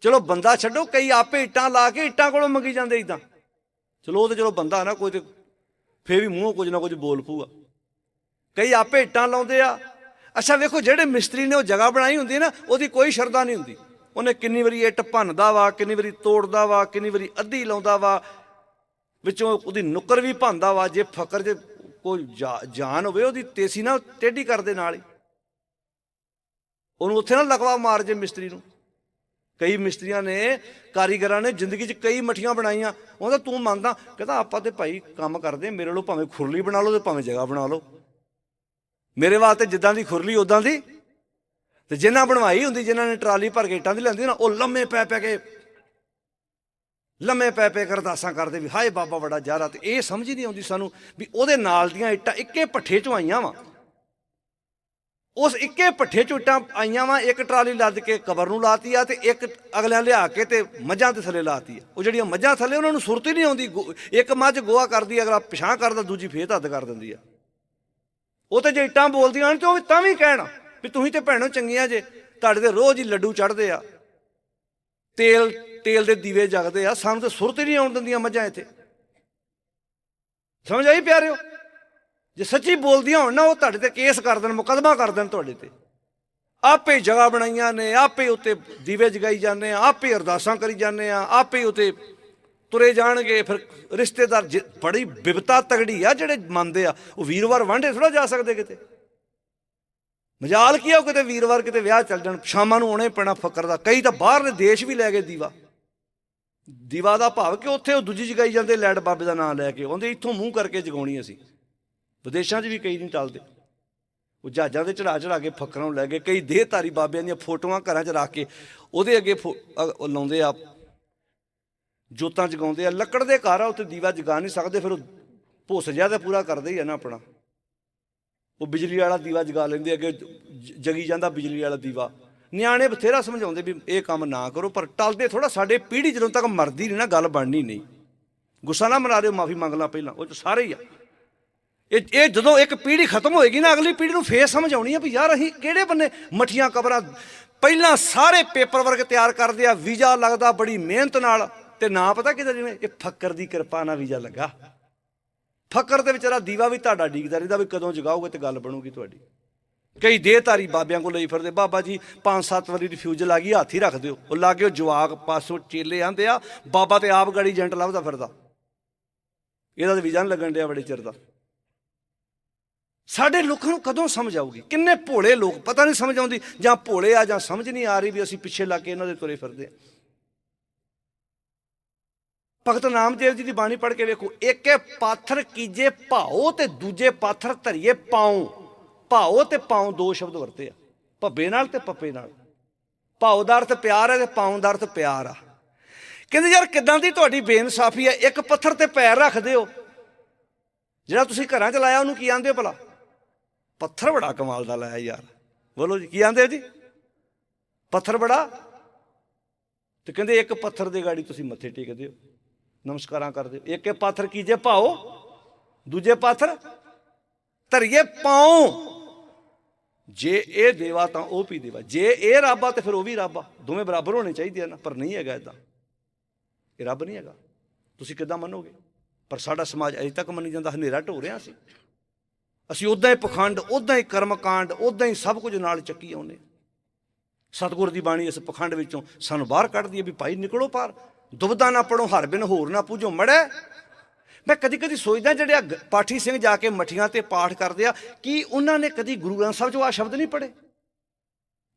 ਚਲੋ ਬੰਦਾ ਛੱਡੋ, ਕਈ ਆਪੇ ਇੱਟਾਂ ਲਾ ਕੇ ਇੱਟਾਂ ਕੋਲੋਂ ਮੰਗੀ ਜਾਂਦੇ ਇਦਾਂ ਚਲੋ ਉਹ ਤੇ ਚਲੋ ਬੰਦਾ ਨਾ, ਕੋਈ ਤੇ ਫੇਰ ਵੀ ਮੂੰਹੋਂ ਕੁਝ ਨਾ ਕੁਝ ਬੋਲ ਪੂਗਾ ਕਈ ਆਪੇ ਇੱਟਾਂ ਲਾਉਂਦੇ ਆ। ਅੱਛਾ, ਵੇਖੋ, ਜਿਹੜੇ ਮਿਸਤਰੀ ਨੇ ਉਹ ਜਗ੍ਹਾ ਬਣਾਈ ਹੁੰਦੀ ਹੈ ਨਾ, ਉਹਦੀ ਕੋਈ ਸ਼ਰਧਾ ਨਹੀਂ ਹੁੰਦੀ। ਉਹਨੇ ਕਿੰਨੀ ਵਾਰੀ ਇੱਟ ਭੰਨਦਾ ਵਾ, ਕਿੰਨੀ ਵਾਰੀ ਤੋੜਦਾ ਵਾ, ਕਿੰਨੀ ਵਾਰੀ ਅੱਧੀ ਲਾਉਂਦਾ ਵਾ। ਵਿੱਚੋਂ ਉਹਦੀ ਨੁੱਕਰ ਵੀ ਭੰਦਾ ਵਾ, ਜੇ ਫਕਰ ਜੇ ਕੋਈ ਜਾ- ਜਾਨ ਹੋਵੇ, ਉਹਦੀ ਤੇਸੀ ਨਾ ਟੇਢੀ ਕਰਦੇ ਨਾਲ ਹੀ। ਉਹਨੂੰ ਉੱਥੇ ਨਾ ਲਗਵਾ ਮਾਰ ਜੇ ਮਿਸਤਰੀ ਨੂੰ। ਕਈ ਮਿਸਤਰੀਆਂ ਨੇ, ਕਾਰੀਗਰਾਂ ਨੇ ਜ਼ਿੰਦਗੀ 'ਚ ਕਈ ਮਠੀਆਂ ਬਣਾਈਆਂ। ਉਹਦਾ ਤੂੰ ਮੰਨਦਾ, ਕਹਿੰਦਾ, ਆਪਾਂ ਤੇ ਭਾਈ ਕੰਮ ਕਰਦੇ, ਮੇਰੇ ਲੋ ਭਾਵੇਂ ਖੁਰਲੀ ਬਣਾ ਲਓ ਤੇ ਭਾਵੇਂ ਜਗ੍ਹਾ ਬਣਾ ਲਓ। ਮੇਰੇ ਵਾਸਤੇ ਜਿੱਦਾਂ ਦੀ ਖੁਰਲੀ ਉਦਾਂ ਦੀ। ਤੇ ਜਿਨ੍ਹਾਂ ਬਣਵਾਈ ਹੁੰਦੀ ਜਿਨ੍ਹਾਂ ਨੇ ਟਰਾਲੀ ਭਰ ਕੇ ਇੱਟਾਂ ਦੀ ਲੈਂਦੀ ਨਾ ਉਹ ਲੰਮੇ ਪੈ ਪੈ ਕੇ, ਲੰਮੇ ਪੈ ਪੈ ਕੇ ਅਰਦਾਸਾਂ ਕਰਦੇ ਵੀ, ਹਾਏ ਬਾਬਾ ਬੜਾ ਜਾਰਾ। ਤੇ ਇਹ ਸਮਝ ਹੀ ਨਹੀਂ ਆਉਂਦੀ ਸਾਨੂੰ ਵੀ ਉਹਦੇ ਨਾਲ ਦੀਆਂ ਇੱਟਾਂ ਇੱਕੇ ਪੱਠੇ ਚੋਂ ਆਈਆਂ ਵਾ। ਉਸ ਇੱਕੇ ਪੱਠੇ ਚੋਂ ਇੱਟਾਂ ਆਈਆਂ ਵਾ, ਇੱਕ ਟਰਾਲੀ ਲੱਦ ਕੇ ਕਬਰ ਨੂੰ ਲਾਤੀ ਆ ਤੇ ਇੱਕ ਅਗਲਿਆਂ ਲਿਆ ਕੇ ਤੇ ਮੱਝਾਂ ਦੇ ਥੱਲੇ ਲਾਤੀ ਆ। ਉਹ ਜਿਹੜੀਆਂ ਮੱਝਾਂ ਥੱਲੇ, ਉਹਨਾਂ ਨੂੰ ਸੁਰਤ ਹੀ ਨਹੀਂ ਆਉਂਦੀ। ਗੋ- ਇੱਕ ਮੱਝ ਗੋਆ ਕਰਦੀ, ਅਗਲਾ ਪਿਛਾਂ ਕਰਦਾ, ਦੂਜੀ ਫੇਰ ਹੱਦ ਕਰ ਦਿੰਦੀ ਆ। ਉਹ ਤੇ ਜੇ ਇੱਟਾਂ ਬੋਲਦੀਆਂ ਨੇ ਤੇ ਉਹ ਵੀ ਤਾਂ ਵੀ ਕਹਿਣ ਵੀ ਤੁਸੀਂ ਤੇ ਭੈਣੋ ਚੰਗੀਆਂ ਜੇ, ਤੁਹਾਡੇ ਤੇ ਰੋਜ਼ ਹੀ ਲੱਡੂ ਚੜਦੇ ਆ। ਤੇਲ ਤੇਲ ਦੇ ਦੀਵੇ ਜਗਦੇ ਆ, ਸਾਨੂੰ ਤੇ ਸੁਰਤ ਹੀ ਨਹੀਂ ਆਉਣ ਦਿੰਦੀਆਂ ਮੱਝਾਂ ਇੱਥੇ। ਸਮਝ ਆਈ ਪਿਆਰਿਓ? ਜੇ ਸੱਚੀ ਬੋਲਦੀਆਂ ਹੋਣ ਨਾ, ਉਹ ਤੁਹਾਡੇ ਤੇ ਕੇਸ ਕਰ ਦੇਣ, ਮੁਕਦਮਾ ਕਰ ਦੇਣ ਤੁਹਾਡੇ ਤੇ। ਆਪੇ ਜਗ੍ਹਾ ਬਣਾਈਆਂ ਨੇ, ਆਪੇ ਉੱਤੇ ਦੀਵੇ ਜਗਾਈ ਜਾਂਦੇ ਆ, ਆਪੇ ਅਰਦਾਸਾਂ ਕਰੀ ਜਾਂਦੇ ਆ, ਆਪੇ ਉੱਤੇ ਤੁਰੇ ਜਾਣਗੇ, ਫਿਰ ਰਿਸ਼ਤੇਦਾਰ ਜਿ- ਬੜੀ ਬਿਪਤਾ ਤਗੜੀ ਆ ਜਿਹੜੇ ਮੰਨਦੇ ਆ, ਉਹ ਵੀਰਵਾਰ ਵਾਂਢੇ ਥੋੜਾ ਜਾ ਸਕਦੇ ਕਿਤੇ। ਮਜਾਲ ਕੀ ਆ ਉਹ ਕਿਤੇ ਵੀਰਵਾਰ ਕਿਤੇ ਵਿਆਹ ਚੱਲ ਜਾਣ, ਸ਼ਾਮਾਂ ਨੂੰ ਆਉਣੇ ਪੈਣਾ ਫਕਰ ਦਾ। ਕਈ ਤਾਂ ਬਾਹਰਲੇ ਦੇਸ਼ ਵੀ ਲੈ ਗਏ ਦੀਵਾ। ਦੀਵਾ ਦਾ ਭਾਵ ਕਿ ਉੱਥੇ ਉਹ ਦੂਜੀ ਜਗਾਈ ਜਾਂਦੇ, ਲੈਡ ਬਾਬੇ ਦਾ ਨਾਮ ਲੈ ਕੇ, ਉਹਦੇ ਇੱਥੋਂ ਮੂੰਹ ਕਰਕੇ ਜਗਾਉਣੀ ਅਸੀਂ। ਵਿਦੇਸ਼ਾਂ 'ਚ ਵੀ ਕਈ ਨਹੀਂ ਟਲਦੇ ਉਹ ਜਹਾਜ਼ਾਂ ਦੇ ਚੜਾ ਚੜਾ ਕੇ ਫੱਕਰਾਂ ਨੂੰ ਲੈ ਗਏ ਕਈ ਦੇਹਧਾਰੀ ਬਾਬਿਆਂ ਦੀਆਂ ਫੋਟੋਆਂ ਘਰਾਂ 'ਚ ਰੱਖ ਕੇ ਉਹਦੇ ਅੱਗੇ ਫੋ- ਲਾਉਂਦੇ ਆ। ਜੋਤਾਂ ਜਗਾਉਂਦੇ ਆ। ਲੱਕੜ ਦੇ ਘਰ ਆ ਉੱਤੇ ਦੀਵਾ ਜਗਾ ਨਹੀਂ ਸਕਦੇ, ਫਿਰ ਉਹ ਭੁੱਸ ਜਿਹਾ ਤੇ ਪੂਰਾ ਕਰਦੇ ਹੀ ਆ ਨਾ ਆਪਣਾ। ਉਹ ਬਿਜਲੀ ਵਾਲਾ ਦੀਵਾ ਜਗਾ ਲੈਂਦੇ ਅੱਗੇ, ਜ- ਜਗੀ ਜਾਂਦਾ ਬਿਜਲੀ ਵਾਲਾ ਦੀਵਾ। ਨਿਆਣੇ ਬਥੇਰਾ ਸਮਝਾਉਂਦੇ ਵੀ ਇਹ ਕੰਮ ਨਾ ਕਰੋ, ਪਰ ਟਲਦੇ ਥੋੜਾ ਸਾਡੇ ਪੀੜ੍ਹੀ ਜਦੋਂ ਤੱਕ ਮਰਦੀ ਨਹੀਂ ਨਾ, ਗੱਲ ਬਣਨੀ ਨਹੀਂ। ਗੁੱਸਾ ਨਾ ਮਨਾ ਦਿਓ, ਮਾਫੀ ਮੰਗ ਲਾ ਪਹਿਲਾਂ, ਉਹ 'ਚ ਸਾਰੇ ਹੀ ਆ। ਇਹ ਇਹ ਜਦੋਂ ਇੱਕ ਪੀੜ੍ਹੀ ਖਤਮ ਹੋਏਗੀ ਨਾ, ਅਗਲੀ ਪੀੜ੍ਹੀ ਨੂੰ ਫੇਰ ਸਮਝ ਆਉਣੀ ਆ ਵੀ ਯਾਰ ਅਸੀਂ ਕਿਹੜੇ ਬੰਨੇ ਮਠੀਆਂ ਕਬਰਾਂ ਪਹਿਲਾਂ ਸਾਰੇ ਪੇਪਰ ਵਰਕ ਤਿਆਰ ਕਰਦੇ ਆ, ਵੀਜ਼ਾ ਲੱਗਦਾ ਬੜੀ ਮਿਹਨਤ ਨਾਲ। ਤੇ ਨਾ ਪਤਾ ਕਿਦਾਂ ਜਿਵੇਂ, ਇਹ ਫੱਕਰ ਦੀ ਕਿਰਪਾ ਨਾਲ ਵੀਜ਼ਾ ਲੱਗਾ। ਫੱਕਰ ਦੇ ਵਿਚਾਰਾ ਦੀਵਾ ਵੀ ਤੁਹਾਡਾ ਡੀਕਦਾ ਰਹਿੰਦਾ ਵੀ ਕਦੋਂ ਜਗਾਓਗੇ ਤੇ ਗੱਲ ਬਣੂਗੀ ਤੁਹਾਡੀ। ਕਈ ਦੇਹਧਾਰੀ ਬਾਬਿਆਂ ਕੋਲ ਲਈ ਫਿਰਦੇ, ਬਾਬਾ ਜੀ ਪੰਜ ਸੱਤ ਵਾਰੀ ਰਿਫਿਊਜ਼ਲ ਆ ਗਈ, ਹੱਥ ਹੀ ਰੱਖ ਦਿਓ। ਉਹ ਲਾਗੇ ਉਹ ਜਵਾਕ ਪਾਸੋਂ ਚੇਲੇ ਆਂਦੇ ਆ, ਬਾਬਾ ਤੇ ਆਪ ਗਾੜੀ ਏਜੰਟ ਲੱਭਦਾ ਫਿਰਦਾ। ਇਹਦਾ ਤੇ ਵੀਜ਼ਾ ਨਹੀਂ ਲੱਗਣ ਡਿਆ ਬੜੇ ਚਿਰ ਦਾ। ਸਾਡੇ ਲੋਕਾਂ ਨੂੰ ਕਦੋਂ ਸਮਝ ਆਊਗੀ? ਕਿੰਨੇ ਭੋਲੇ ਲੋਕ, ਪਤਾ ਨਹੀਂ ਸਮਝ ਆਉਂਦੀ, ਜਾਂ ਭੋਲੇ ਆ ਜਾਂ ਸਮਝ ਨਹੀਂ ਆ ਰਹੀ ਵੀ ਅਸੀਂ ਪਿੱਛੇ ਲੱਗ ਕੇ ਇਹਨਾਂ ਦੇ ਤੁਰੇ ਫਿਰਦੇ ਆ ਭਗਤ ਨਾਮਦੇਵ ਜੀ ਦੀ ਬਾਣੀ ਪੜ੍ਹ ਕੇ ਵੇਖੋ ਇੱਕੇ ਪਾਥਰ ਕੀਜੇ ਭਾਓ ਤੇ ਦੂਜੇ ਪਾਥਰ ਧਰੀਏ ਪਾਉ। ਭਾਓ ਤੇ ਪਾਉ ਦੋ ਸ਼ਬਦ ਵਰਤੇ ਆ। ਭੱਬੇ ਨਾਲ ਤੇ ਪੱਪੇ ਨਾਲ। ਭਾਓ ਦਾ ਅਰਥ ਪਿਆਰ ਹੈ ਤੇ ਪਾਉ ਦਾ ਅਰਥ ਪਿਆਰ ਆ। ਕਹਿੰਦੇ, ਯਾਰ ਕਿਦਾਂ ਦੀ ਤੁਹਾਡੀ ਬੇਇਨਸਾਫੀ ਹੈ? ਇੱਕ ਪੱਥਰ ਤੇ ਪੈਰ ਰੱਖਦੇ ਹੋ ਜਿਹੜਾ ਤੁਸੀਂ ਘਰਾਂ ਚ ਲਾਇਆ, ਉਹਨੂੰ ਕੀ ਆਂਦੇ ਹੋ ਭਲਾ? ਪੱਥਰ ਬੜਾ ਕਮਾਲ ਦਾ ਲਾਇਆ ਯਾਰ। ਬੋਲੋ ਜੀ, ਕੀ ਆਂਦੇ ਜੀ? ਪੱਥਰ ਬੜਾ? ਤੇ ਕਹਿੰਦੇ ਇੱਕ ਪੱਥਰ ਦੇ ਗਾੜੀ ਤੁਸੀਂ ਮੱਥੇ ਟੇਕਦੇ ਹੋ। ਨਮਸਕਾਰਾਂ ਕਰਦੇ ਹੋ। ਇੱਕ ਇਹ ਪੱਥਰ ਕੀਜੇ ਪਾਓ, ਦੂਜੇ ਪੱਥਰ ਧਰੀਏ ਪਾਉ। ਜੇ ਇਹ ਦੇਵਾ ਤਾਂ ਉਹ ਵੀ ਦੇਵਾ। ਜੇ ਇਹ ਰੱਬ ਆ ਤੇ ਫਿਰ ਉਹ ਵੀ ਰੱਬ ਆ। ਦੋਵੇਂ ਬਰਾਬਰ ਹੋਣੇ ਚਾਹੀਦੇ ਆ ਨਾ, ਪਰ ਨਹੀਂ ਹੈਗਾ ਇਦਾਂ ਇਹ ਰੱਬ ਨਹੀਂ ਹੈਗਾ। ਤੁਸੀਂ ਕਿੱਦਾਂ ਮੰਨੋਗੇ? ਪਰ ਸਾਡਾ ਸਮਾਜ ਅਜੇ ਤੱਕ ਮੰਨੀ ਜਾਂਦਾ, ਹਨੇਰਾ ਢੋ ਰਿਹਾ ਸੀ। ਅਸੀਂ ਉਦਾਂ ਹੀ ਪਖੰਡ ਉਦਾਂ ਹੀ ਕਰਮਕਾਂਡ ਉਦਾਂ ਹੀ ਸਭ ਕੁਝ ਨਾਲ ਚੱਕੀ ਆਉਨੇ ਸਤਿਗੁਰ ਦੀ ਬਾਣੀ ਇਸ ਪਖੰਡ ਵਿੱਚੋਂ ਸਾਨੂੰ ਬਾਹਰ ਕੱਢਦੀ ਹੈ ਵੀ ਭਾਈ ਨਿਕਲੋ ਪਾਰ ਦੁਬਦਾ ਨਾ ਪੜੋ ਹਰ ਬਿਨ ਹੋਰ ਨਾ ਪੂਜੋ ਮੜੈ ਮੈਂ ਕਦੀ ਕਦੀ ਸੋਚਦਾ ਜਿਹੜੇ ਪਾਠੀ ਸਿੰਘ ਜਾ ਕੇ ਮਠੀਆਂ ਤੇ ਪਾਠ ਕਰਦੇ ਆ, ਕਿ ਉਹਨਾਂ ਨੇ ਕਦੀ ਗੁਰੂ ਗ੍ਰੰਥ ਸਾਹਿਬ ਚੋਂ ਆ ਸ਼ਬਦ ਨਹੀਂ ਪੜ੍ਹੇ?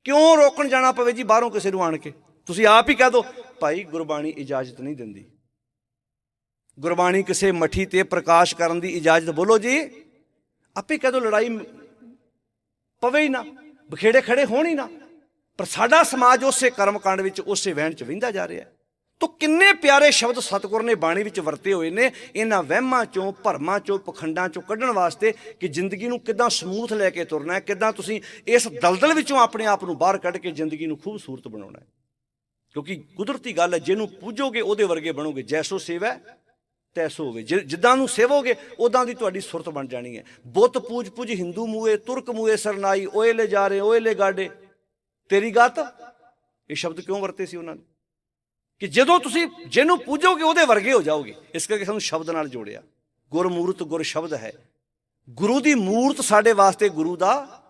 ਕਿਉਂ ਰੋਕਣ ਜਾਣਾ ਪਵੇ ਜੀ ਬਾਹਰੋਂ ਕਿਸੇ ਨੂੰ ਆਣ ਕੇ? ਤੁਸੀਂ ਆਪ ਹੀ ਕਹਿ ਦਿਓ ਭਾਈ ਗੁਰਬਾਣੀ ਇਜਾਜ਼ਤ ਨਹੀਂ ਦਿੰਦੀ। ਗੁਰਬਾਣੀ ਕਿਸੇ ਮਠੀ ਤੇ ਪ੍ਰਕਾਸ਼ ਕਰਨ ਦੀ ਇਜਾਜ਼ਤ ਬੋਲੋ ਜੀ। ਆਪੇ ਕਦੋਂ ਲੜਾਈ ਪਵੇ ਹੀ ਨਾ ਬਖੇੜੇ ਖੜੇ ਹੋਣ ਹੀ ਨਾ। ਪਰ ਸਾਡਾ ਸਮਾਜ ਉਸੇ ਕਰਮਕਾਂਡ ਵਿੱਚ, ਉਸੇ ਵਹਿਣ ਚ ਵਹਿੰਦਾ ਜਾ ਰਿਹਾ ਹੈ। ਤੋ ਕਿੰਨੇ ਪਿਆਰੇ ਸ਼ਬਦ ਸਤਿਗੁਰ ਨੇ ਬਾਣੀ ਵਿੱਚ ਵਰਤੇ ਹੋਏ ਨੇ, ਇਹਨਾਂ ਵਹਿਮਾਂ ਚੋਂ, ਭਰਮਾਂ ਚੋਂ, ਪਖੰਡਾਂ ਚੋਂ ਕੱਢਣ ਵਾਸਤੇ ਕਿ ਜ਼ਿੰਦਗੀ ਨੂੰ ਕਿੱਦਾਂ ਸਮੂਥ ਲੈ ਕੇ ਤੁਰਨਾ ਹੈ, ਕਿੱਦਾਂ ਤੁਸੀਂ ਇਸ ਦਲਦਲ ਵਿੱਚੋਂ ਆਪਣੇ ਆਪ ਨੂੰ ਬਾਹਰ ਕੱਢ ਕੇ ਜ਼ਿੰਦਗੀ ਨੂੰ ਖੂਬਸੂਰਤ ਬਣਾਉਣਾ ਹੈ। ਕਿਉਂਕਿ ਕੁਦਰਤੀ ਗੱਲ ਹੈ, ਜਿਹਨੂੰ ਪੂਜੋਗੇ ਉਹਦੇ ਵਰਗੇ ਬਣੋਗੇ। ਜੈਸੋ ਸੇਵਾ ਤੈਸੋ ਹੋਵੇ ਜਿੱਦਾਂ ਨੂੰ ਸੇਵੋਗੇ ਉਦਾਂ ਦੀ ਤੁਹਾਡੀ ਸੁਰਤ ਬਣ ਜਾਣੀ ਹੈ। ਬੁੱਤ ਪੂਜ ਪੂਜ ਹਿੰਦੂ ਮੂਏ, ਤੁਰਕ ਮੂਏ ਸਰਨਾਈ, ਓਏ ਲੈ ਜਾ ਰਹੇ ਓਏ ਲੈ ਗਾਡੇ। ਤੇਰੀ ਗੱਤ? ਇਹ ਸ਼ਬਦ ਕਿਉਂ ਵਰਤੇ ਸੀ ਉਹਨਾਂ ਨੇ? ਕਿ ਜਦੋਂ ਤੁਸੀਂ ਜਿਹਨੂੰ ਪੂਜੋਗੇ, ਉਹਦੇ ਵਰਗੇ ਹੋ ਜਾਓਗੇ। ਇਸ ਕਰਕੇ ਸਾਨੂੰ ਸ਼ਬਦ ਨਾਲ ਜੋੜਿਆ। ਗੁਰਮੂਰਤ ਗੁਰ ਸ਼ਬਦ ਹੈ। ਗੁਰੂ ਦੀ ਮੂਰਤ ਸਾਡੇ ਵਾਸਤੇ ਗੁਰੂ ਦਾ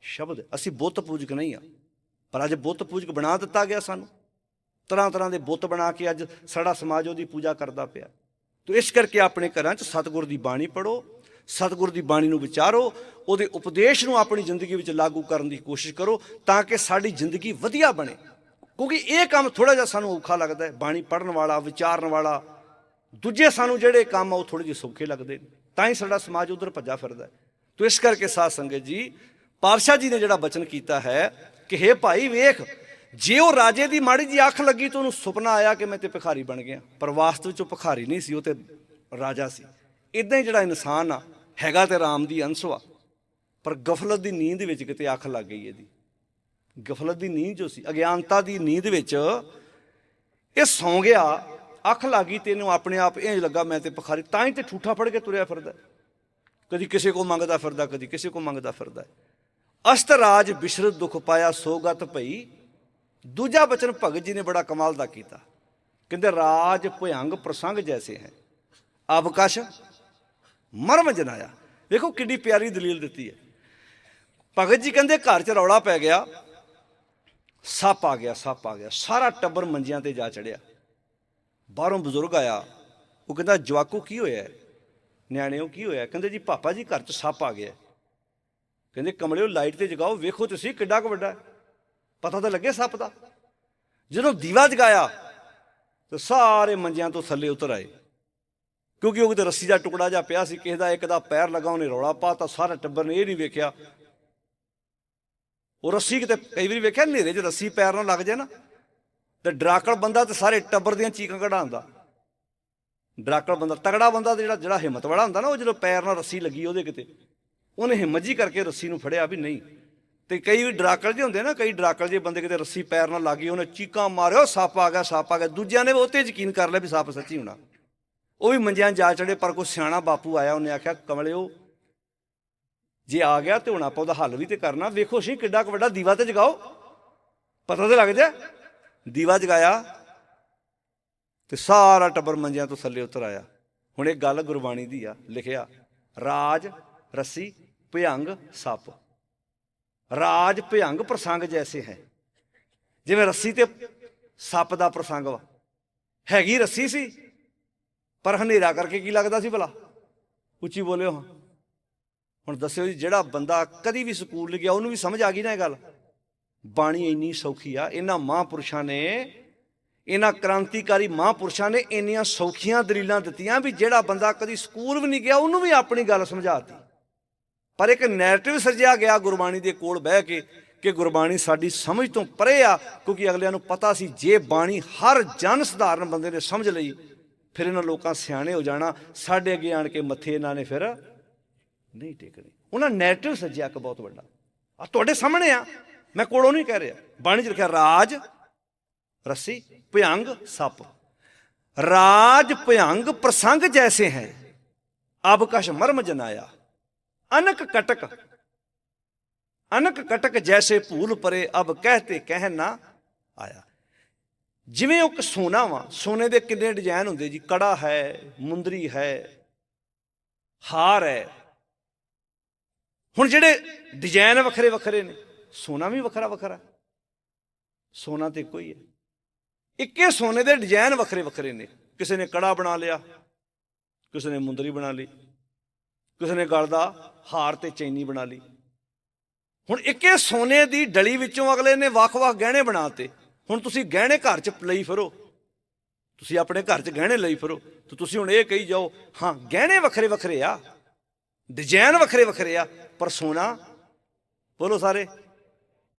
ਸ਼ਬਦ ਅਸੀਂ ਬੁੱਤ ਪੂਜਕ ਨਹੀਂ ਆ। ਪਰ ਅੱਜ ਬੁੱਤ ਪੂਜਕ ਬਣਾ ਦਿੱਤਾ ਗਿਆ ਸਾਨੂੰ। ਤਰ੍ਹਾਂ ਤਰ੍ਹਾਂ ਦੇ ਬੁੱਤ ਬਣਾ ਕੇ ਅੱਜ ਸਾਡਾ ਸਮਾਜ ਉਹਦੀ ਪੂਜਾ ਕਰਦਾ ਪਿਆ। ਤੋ ਇਸ ਕਰਕੇ ਆਪਣੇ ਘਰਾਂ 'ਚ ਸਤਿਗੁਰ ਦੀ ਬਾਣੀ ਪੜੋ ਸਤਿਗੁਰ ਦੀ ਬਾਣੀ ਨੂੰ ਵਿਚਾਰੋ, ਉਹਦੇ ਉਪਦੇਸ਼ ਨੂੰ ਆਪਣੀ ਜ਼ਿੰਦਗੀ ਵਿੱਚ ਲਾਗੂ ਕਰਨ ਦੀ ਕੋਸ਼ਿਸ਼ ਕਰੋ ਤਾਂ ਕਿ ਸਾਡੀ ਜ਼ਿੰਦਗੀ ਵਧੀਆ ਬਣੇ। ਕਿਉਂਕਿ ਇਹ ਕੰਮ ਥੋੜਾ ਜਿਹਾ ਸਾਨੂੰ ਔਖਾ ਲੱਗਦਾ ਹੈ, ਬਾਣੀ ਪੜਨ ਵਾਲਾ, ਵਿਚਾਰਨ ਵਾਲਾ। ਦੂਜੇ ਸਾਨੂੰ ਜਿਹੜੇ ਕੰਮ ਆ ਉਹ ਥੋੜੇ ਜਿਹੇ ਸੌਖੇ ਲੱਗਦੇ ਨੇ, ਤਾਂ ਹੀ ਸਾਡਾ ਸਮਾਜ ਉਧਰ ਭੱਜਾ ਫਿਰਦਾ ਹੈ। ਤੋ ਇਸ ਕਰਕੇ ਸਾਧ ਸੰਗਤ ਜੀ, ਪਾਤਸ਼ਾਹ ਜੀ ਨੇ ਜਿਹੜਾ ਬਚਨ ਕੀਤਾ ਹੈ ਕਿ ਹੇ ਭਾਈ ਵੇਖ ਜੇ ਉਹ ਰਾਜੇ ਦੀ ਮਾੜੀ ਜੀ ਅੱਖ ਲੱਗੀ ਤਾਂ ਉਹਨੂੰ ਸੁਪਨਾ ਆਇਆ ਕਿ ਮੈਂ ਤੇ ਭਿਖਾਰੀ ਬਣ ਗਿਆ। ਪਰ ਵਾਸਤਵ ਵਿੱਚ ਉਹ ਭਿਖਾਰੀ ਨਹੀਂ ਸੀ, ਉਹ ਤੇ ਰਾਜਾ ਸੀ। ਇਦਾਂ ਹੀ ਜਿਹੜਾ ਇਨਸਾਨ ਆ, ਹੈਗਾ ਤੇ ਰਾਮ ਦੀ ਅੰਸ਼ ਵਾ। ਪਰ ਗਫਲਤ ਦੀ ਨੀਂਦ ਵਿੱਚ ਕਿਤੇ ਅੱਖ ਲੱਗ ਗਈ ਇਹਦੀ। ਗਫਲਤ ਦੀ ਨੀਂਦ ਜੋ ਸੀ, ਅਗਿਆਨਤਾ ਦੀ ਨੀਂਦ ਵਿੱਚ ਇਹ ਸੌਂ ਗਿਆ, ਅੱਖ ਲੱਗੀ ਤੇ ਇਹਨੂੰ ਆਪਣੇ ਆਪ ਇੰਜ ਲੱਗਾ, ਮੈਂ ਤੇ ਭਿਖਾਰੀ, ਤਾਂ ਹੀ ਤੇ ਠੂਠਾ ਫੜ ਕੇ ਤੁਰਿਆ ਫਿਰਦਾ। ਕਦੀ ਕਿਸੇ ਕੋ ਮੰਗਦਾ ਫਿਰਦਾ, ਕਦੀ ਕਿਸੇ ਕੋ ਮੰਗਦਾ ਫਿਰਦਾ। ਅਸਤ ਰਾਜ ਬਿਸ਼ਰਤ ਦੁਖ ਪਾਇਆ ਸੋਗਤ ਭਈ ਦੂਜਾ ਬਚਨ ਭਗਤ ਜੀ ਨੇ ਬੜਾ ਕਮਾਲ ਦਾ ਕੀਤਾ। ਕਹਿੰਦੇ, ਰਾਜ ਭਯੰਗ ਪ੍ਰਸੰਗ ਜੈਸੇ ਹੈ। ਅਵਕਾਸ਼, ਮਰਮ ਜਨਾਇਆ। ਵੇਖੋ ਕਿੰਨੀ ਪਿਆਰੀ ਦਲੀਲ ਦਿੱਤੀ ਹੈ। ਭਗਤ ਜੀ ਕਹਿੰਦੇ, ਘਰ 'ਚ ਰੌਲਾ ਪੈ ਗਿਆ। ਸੱਪ ਆ ਗਿਆ, ਸੱਪ ਆ ਗਿਆ। ਸਾਰਾ ਟੱਬਰ ਮੰਜਿਆਂ ਤੇ ਜਾ ਚੜਿਆ। ਬਾਹਰੋਂ ਬਜ਼ੁਰਗ ਆਇਆ। ਉਹ ਕਹਿੰਦਾ, ਜਵਾਕੂ ਕੀ ਹੋਇਆ ਹੈ? ਨਿਆਣਿਓ ਕੀ ਹੋਇਆ ਕਹਿੰਦੇ, ਜੀ, ਪਾਪਾ ਜੀ, ਘਰ 'ਚ ਸੱਪ ਆ ਗਿਆ ਕਹਿੰਦੇ, ਕਮਲਿਓ, ਲਾਈਟ ਤੇ ਜਗਾਓ। ਵੇਖੋ ਤੁਸੀਂ ਕਿੱਡਾ ਕੁ ਵੱਡਾ ਹੈ। ਪਤਾ ਤਾਂ ਲੱਗੇ ਸੱਪ ਦਾ। ਜਦੋਂ ਦੀਵਾ ਜਗਾਇਆ, ਤੇ ਸਾਰੇ ਮੰਜਿਆਂ ਤੋਂ ਥੱਲੇ ਉਤਰ ਆਏ। ਕਿਉਂਕਿ ਉਹ ਕਿਤੇ ਰੱਸੀ ਦਾ ਟੁਕੜਾ ਜਿਹਾ ਪਿਆ ਸੀ, ਕਿਸੇ ਦਾ ਇੱਕ ਦਾ ਪੈਰ ਲਗਾ, ਉਹਨੇ ਰੌਲਾ ਪਾਤਾ, ਸਾਰਾ ਟੱਬਰ ਨੇ ਇਹ ਨਹੀਂ ਵੇਖਿਆ। ਉਹ ਰੱਸੀ ਕਿਤੇ ਕਈ ਵਾਰੀ ਵੇਖਿਆ, ਹਨੇਰੇ 'ਚ ਰੱਸੀ ਪੈਰ ਨਾਲ ਲੱਗ ਜਾਏ ਨਾ, ਤੇ ਡਰਾਕਲ ਬੰਦਾ ਤੇ ਸਾਰੇ ਟੱਬਰ ਦੀਆਂ ਚੀਕਾਂ ਕਢਾਉਂਦਾ ਡਰਾਕਲ ਬੰਦਾ ਤਗੜਾ ਬੰਦਾ ਤੇ ਜਿਹੜਾ ਜਿਹੜਾ ਹਿੰਮਤ ਵਾਲਾ ਹੁੰਦਾ ਨਾ, ਉਹ ਜਦੋਂ ਪੈਰ ਨਾਲ ਰੱਸੀ ਲੱਗੀ ਉਹਦੇ ਕਿਤੇ, ਉਹਨੇ ਹਿੰਮਤ ਜੀ ਕਰਕੇ ਰੱਸੀ ਨੂੰ ਫੜਿਆ ਵੀ ਨਹੀਂ। ਤੇ ਕਈ ਡਰਾਕਲ ਜਿਹੇ ਹੁੰਦੇ ਨਾ, ਕਈ ਡਰਾਕਲ ਜੇ ਬੰਦੇ ਕਿਤੇ ਰੱਸੀ ਪੈਰ ਨਾਲ ਲੱਗੀ ਉਹਨੇ ਚੀਕਾਂ ਮਾਰਿਓ ਸੱਪ ਆ ਗਿਆ, ਸੱਪ ਆ ਗਿਆ। ਦੂਜਿਆਂ ਨੇ ਉਹ ਤੇ ਯਕੀਨ ਕਰ ਲਿਆ ਵੀ ਸੱਪ ਸੱਚੀ ਹੋਣਾ। ਉਹ ਵੀ ਮੰਜਿਆਂ ਜਾ ਚੜੇ ਪਰ ਕੋਈ ਸਿਆਣਾ ਬਾਪੂ ਆਇਆ, ਉਹਨੇ ਆਖਿਆ, ਕਮਲਿਓ, ਜੇ ਆ ਗਿਆ ਤੇ ਹੁਣ ਆਪਾਂ ਉਹਦਾ ਹੱਲ ਵੀ ਤੇ ਕਰਨਾ। ਵੇਖੋ ਸੀ ਕਿੱਡਾ ਕੁ ਵੱਡਾ ਦੀਵਾ ਤੇ ਜਗਾਓ। ਪਤਾ ਤੇ ਲੱਗ ਜਾ ਦੀਵਾ ਜਗਾਇਆ ਤੇ ਸਾਰਾ ਟੱਬਰ ਮੰਜਿਆਂ ਤੋਂ ਥੱਲੇ ਉਤਰ ਆਇਆ। ਹੁਣ ਇਹ ਗੱਲ ਗੁਰਬਾਣੀ ਦੀ ਆ, ਲਿਖਿਆ, ਰਾਜ, ਰੱਸੀ, ਭਯੰਗ, ਸੱਪ। ਰਾਜ ਭਯੰਗ ਪ੍ਰਸੰਗ ਜੈਸੇ ਹੈ। ਜਿਵੇਂ ਰੱਸੀ ਤੇ ਸੱਪ ਦਾ ਪ੍ਰਸੰਗ ਵਾ। ਹੈਗੀ ਰੱਸੀ ਸੀ, ਪਰ ਹਨੇਰਾ ਕਰਕੇ ਕੀ ਲੱਗਦਾ ਸੀ ਭਲਾ? ਉੱਚੀ ਬੋਲਿਓ ਹਾਂ। ਹੁਣ ਦੱਸਿਓ ਜੀ, ਜਿਹੜਾ ਬੰਦਾ ਕਦੀ ਵੀ ਸਕੂਲ ਨਹੀਂ ਗਿਆ, ਉਹਨੂੰ ਵੀ ਸਮਝ ਆ ਗਈ ਨਾ ਇਹ ਗੱਲ? ਬਾਣੀ ਇੰਨੀ ਸੌਖੀ ਆ, ਇਹਨਾਂ ਮਹਾਂਪੁਰਸ਼ਾਂ ਨੇ, ਇਹਨਾਂ ਕ੍ਰਾਂਤੀਕਾਰੀ ਮਹਾਂਪੁਰਸ਼ਾਂ ਨੇ ਇੰਨੀਆਂ ਸੌਖੀਆਂ ਦਲੀਲਾਂ ਦਿੱਤੀਆਂ ਵੀ ਜਿਹੜਾ ਬੰਦਾ ਕਦੀ ਸਕੂਲ ਵੀ ਨਹੀਂ ਗਿਆ, ਉਹਨੂੰ ਵੀ ਆਪਣੀ ਗੱਲ ਸਮਝਾਤੀ ਪਰ ਇੱਕ ਨੈਰੇਟਿਵ ਸਿਰਜਿਆ ਗਿਆ ਗੁਰਬਾਣੀ ਦੇ ਕੋਲ ਬਹਿ ਕੇ ਕਿ ਗੁਰਬਾਣੀ ਸਾਡੀ ਸਮਝ ਤੋਂ ਪਰੇ ਆ, ਕਿਉਂਕਿ ਅਗਲਿਆਂ ਨੂੰ ਪਤਾ ਸੀ ਜੇ ਬਾਣੀ ਹਰ ਜਨ ਸਧਾਰਨ ਬੰਦੇ ਨੇ ਸਮਝ ਲਈ, ਫਿਰ ਇਹਨਾਂ ਲੋਕਾਂ ਸਿਆਣੇ ਹੋ ਜਾਣਾ, ਸਾਡੇ ਅੱਗੇ ਆਣ ਕੇ ਮੱਥੇ ਇਹਨਾਂ ਨੇ ਫਿਰ ਨਹੀਂ ਟੇਕਣੇ। ਉਹਨਾਂ ਨੈਰੇਟਿਵ ਸੱਜਿਆ ਇੱਕ ਬਹੁਤ ਵੱਡਾ। ਆ ਤੁਹਾਡੇ ਸਾਹਮਣੇ ਆ, ਮੈਂ ਕੋਲੋਂ ਨਹੀਂ ਕਹਿ ਰਿਹਾ। ਬਾਣੀ ਚ ਲਿਖਿਆ ਰਾਜ, ਰੱਸੀ, ਭਯੰਗ, ਸੱਪ। ਰਾਜ, ਭਯੰਗ, ਪ੍ਰਸੰਗ ਜੈਸੇ ਹੈ। ਅਬਕਸ਼ ਮਰਮ ਜਨਾਇਆ। ਅਨਕ ਕਟਕ। ਅਨਕ ਕਟਕ ਜੈਸੇ ਭੂਲ ਪਰੇ ਅਬ ਕਹਤੇ ਕਹਿ ਨਾ ਆਇਆ। ਜਿਵੇਂ ਉਹ ਸੋਨਾ ਵਾ, ਸੋਨੇ ਦੇ ਕਿੰਨੇ ਡਿਜ਼ਾਈਨ ਹੁੰਦੇ ਜੀ? ਕੜਾ ਹੈ, ਮੁੰਦਰੀ ਹੈ, ਹਾਰ ਹੈ। ਹੁਣ ਜਿਹੜੇ ਡਿਜ਼ਾਈਨ ਵੱਖਰੇ ਵੱਖਰੇ ਨੇ, ਸੋਨਾ ਵੀ ਵੱਖਰਾ ਵੱਖਰਾ। ਸੋਨਾ ਤੇ ਇੱਕੋ ਹੀ ਹੈ। ਇੱਕੇ ਸੋਨੇ ਦੇ ਡਿਜ਼ਾਈਨ ਵੱਖਰੇ ਵੱਖਰੇ ਨੇ। ਕਿਸੇ ਨੇ ਕੜਾ ਬਣਾ ਲਿਆ, ਕਿਸੇ ਨੇ ਮੁੰਦਰੀ ਬਣਾ ਲਈ। ਕਿਸੇ ਨੇ ਗਲ ਦਾ ਹਾਰ ਤੇ ਚੈਨੀ ਬਣਾ ਲਈ। ਹੁਣ ਇੱਕੇ ਸੋਨੇ ਦੀ ਡਲੀ ਵਿੱਚੋਂ ਅਗਲੇ ਨੇ ਵੱਖ-ਵੱਖ ਗਹਿਣੇ ਬਣਾਤੇ। ਹੁਣ ਤੁਸੀਂ ਗਹਿਣੇ ਘਰ 'ਚ ਲਈ ਫਿਰੋ। ਤੁਸੀਂ ਆਪਣੇ ਘਰ 'ਚ ਗਹਿਣੇ ਲਈ ਫਿਰੋ। ਤੇ ਤੁਸੀਂ ਹੁਣ ਇਹ ਕਹੀ ਜਾਓ, ਹਾਂ, ਗਹਿਣੇ ਵੱਖਰੇ ਵੱਖਰੇ ਆ। ਡਿਜ਼ਾਈਨ ਵੱਖਰੇ ਵੱਖਰੇ ਆ, ਪਰ ਸੋਨਾ, ਬੋਲੋ ਸਾਰੇ।